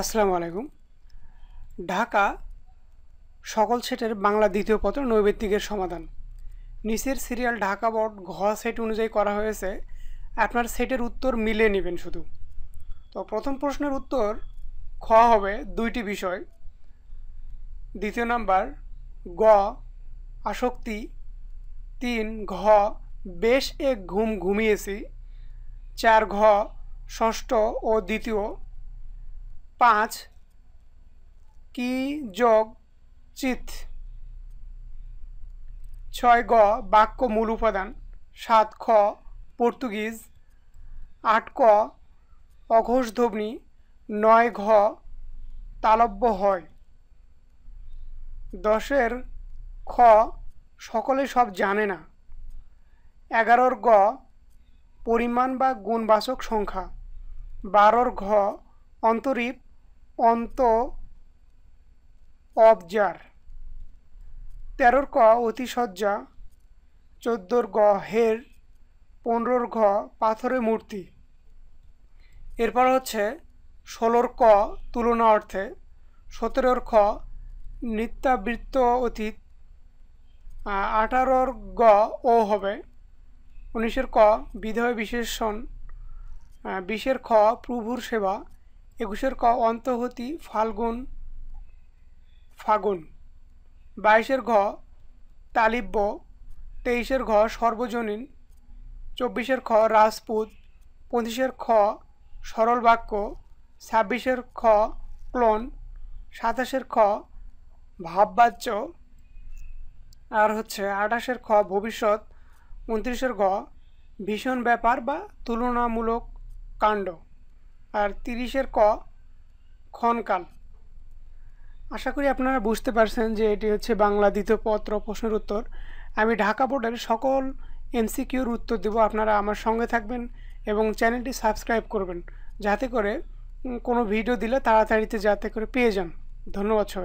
আসসালামু আলাইকুম। ঢাকা সকল সেটের বাংলা দ্বিতীয় পত্র নৈবেত্তিকের সমাধান। নিচের সিরিয়াল ঢাকা বোর্ড ঘ সেট অনুযায়ী করা হয়েছে। আপনার সেটের উত্তর মিলে নেবেন শুধু। তো প্রথম প্রশ্নের উত্তর খ হবে দুইটি বিষয়। দ্বিতীয় নাম্বার, গ, আসক্তি। তিন, ঘ, বেশ এক ঘুম ঘুমিয়েছি। চার, ঘ, ষষ্ঠ ও দ্বিতীয়। পাঁচ কি যোগ চিত? ছয় গ বাক্য মূল উপাদান, সাত খ পর্তুগিজ, আট ক অঘোষ ধ্বনি নয় ঘ তালব্য হয়। দশের খ সকলে সব জানে না। এগারোর গ পরিমাণ বা গুণবাচক সংখ্যা। বারোর ঘ অন্তরীপ অন্ত অবজার। তেরোর ক অতিসজ্জা চোদ্দোর গ হের, পনেরোর ঘ পাথরে মূর্তি। এরপর হচ্ছে ষোলোর ক তুলনা অর্থে, সতেরোর খ নিত্যাবৃত্ত অতীত আঠারোর গ ও হবে, উনিশের ক বিধয় বিশেষণ বিশের খ প্রভুর সেবা একুশের ক অন্তহতি ফাল্গুন, ফাগুন। বাইশের ঘ তালিব্য, তেইশের ঘ সর্বজনীন, চব্বিশের খ রাজপুত, পঁচিশের খ সরল বাক্য, ছাব্বিশের খ ক্লোন, সাতাশের খ ভাববাচ্য, আর হচ্ছে আঠাশের খ ভবিষ্যৎ, উনত্রিশের ঘ ভীষণ ব্যাপার বা তুলনামূলক কাণ্ড। আর তিরিশের ক, ক্ষণকাল। আশা করি আপনারা বুঝতে পারছেন যে এটি হচ্ছে বাংলা দ্বিতীয় পত্র প্রশ্নের উত্তর। আমি ঢাকা বোর্ডের সকল এমসিকিউর উত্তর দেব, আপনারা আমার সঙ্গে থাকবেন এবং চ্যানেলটি সাবস্ক্রাইব করবেন, যাতে করে কোনো ভিডিও দিলে তাড়াতাড়িতে যাতে করে পেয়ে যান। ধন্যবাদ সবাই।